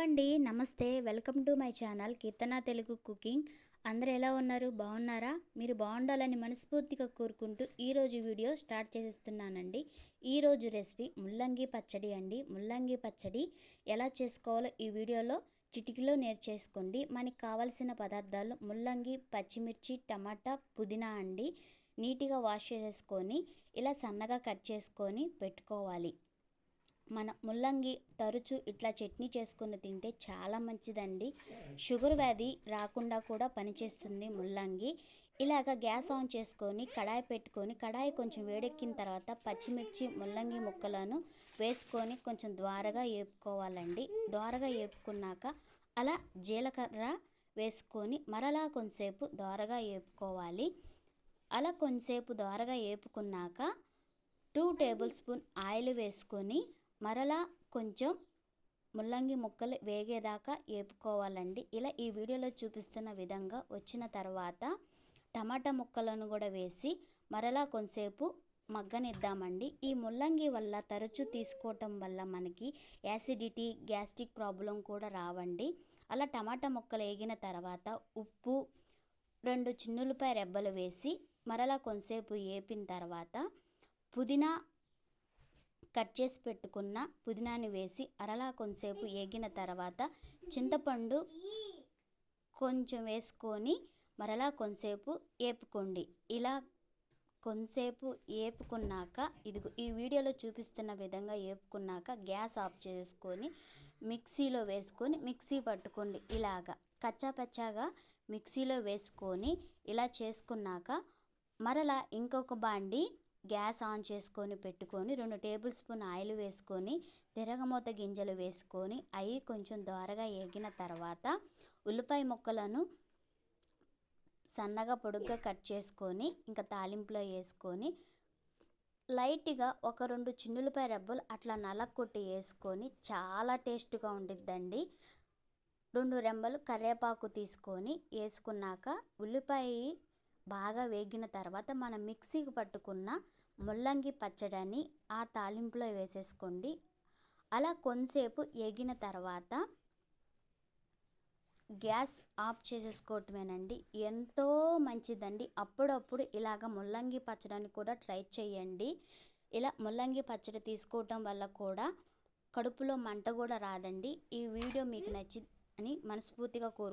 అండి నమస్తే. Welcome to my channel Keerthana Telugu cooking. అందరు ఎలా ఉన్నారు? బాగున్నారా? మీరు బాగుండాలని మనస్ఫూర్తిగా కోరుకుంటూ ఈరోజు వీడియో స్టార్ట్ చేస్తున్నానండి ఈరోజు రెసిపీ ముల్లంగి పచ్చడి అండి. ముల్లంగి పచ్చడి ఎలా చేసుకోవాలో ఈ వీడియోలో చిటికలో నేర్చేసుకోండి మనకి కావలసిన పదార్థాలు ముల్లంగి పచ్చిమిర్చి టమాటా పుదీనా అండి. నీట్గా వాష్ చేసుకొని ఇలా సన్నగా కట్ చేసుకొని పెట్టుకోవాలి. మన ముల్లంగి తరచు ఇట్లా చట్నీ చేసుకుని తింటే చాలా మంచిదండి. షుగర్ వ్యాధి రాకుండా కూడా పనిచేస్తుంది ముల్లంగి. ఇలాగ గ్యాస్ ఆన్ చేసుకొని కడాయి పెట్టుకొని కడాయి కొంచెం వేడెక్కిన తర్వాత పచ్చిమిర్చి ముల్లంగి ముక్కలను వేసుకొని కొంచెం ద్వారగా వేపుకోవాలండి ద్వారగా వేపుకున్నాక అలా జీలకర్ర వేసుకొని మరలా కొంతసేపు ద్వారగా వేపుకోవాలి అలా కొంతసేపు ద్వారగా వేపుకున్నాక టూ టేబుల్ స్పూన్ ఆయిల్ వేసుకొని మరలా కొంచెం ముల్లంగి ముక్కలు వేగేదాకా వేపుకోవాలండి ఇలా ఈ వీడియోలో చూపిస్తున్న విధంగా వచ్చిన తర్వాత టమాటా ముక్కలను కూడా వేసి మరలా కొంతసేపు మగ్గనిద్దామండి. ఈ ముల్లంగి వల్ల తరచూ తీసుకోవటం వల్ల మనకి యాసిడిటీ గ్యాస్ట్రిక్ ప్రాబ్లం కూడా రావండి. అలా టమాటా ముక్కలు వేగిన తర్వాత ఉప్పు రెండు చిన్నులపై రెబ్బలు వేసి మరలా కొంతసేపు వేపిన తర్వాత పుదీనా కట్ చేసి పెట్టుకున్న పుదీనాని వేసి అరలా కొంతసేపు వేగిన తర్వాత చింతపండు కొంచెం వేసుకొని మరలా కొంతసేపు వేపుకోండి ఇలా కొంతసేపు వేపుకున్నాక ఇదిగో ఈ వీడియోలో చూపిస్తున్న విధంగా వేపుకున్నాక గ్యాస్ ఆఫ్ చేసుకొని మిక్సీలో వేసుకొని మిక్సీ పట్టుకోండి. ఇలాగా కచ్చాపచ్చాగా మిక్సీలో వేసుకొని ఇలా చేసుకున్నాక మరలా ఇంకొక బాండి గ్యాస్ ఆన్ చేసుకొని పెట్టుకొని రెండు టేబుల్ స్పూన్ ఆయిల్ వేసుకొని తిరగమూత గింజలు వేసుకొని అవి కొంచెం దోరగా ఏగిన తర్వాత ఉల్లిపాయ ముక్కలను సన్నగా పొడుగ్గా కట్ చేసుకొని ఇంకా తాలింపులో వేసుకొని లైట్గా ఒక రెండు చిన్నులపై రెబ్బలు అట్లా నలక్కొట్టి వేసుకొని చాలా టేస్ట్గా ఉండిద్దండి. రెండు రెమ్మలు కరివేపాకు తీసుకొని వేసుకున్నాక ఉల్లిపాయ బాగా వేగిన తర్వాత మనం మిక్సీకి పట్టుకున్న ముల్లంగి పచ్చడిని ఆ తాలింపులో వేసేసుకోండి. అలా కొంతసేపు వేగిన తర్వాత గ్యాస్ ఆఫ్ చేసేసుకోవటమేనండి. ఎంతో మంచిదండి. అప్పుడప్పుడు ఇలాగ ముల్లంగి పచ్చడిని కూడా ట్రై చేయండి. ఇలా ముల్లంగి పచ్చడి తీసుకోవటం వల్ల కూడా కడుపులో మంట కూడా రాదండి. ఈ వీడియో మీకు నచ్చి అని మనస్ఫూర్తిగా కోరు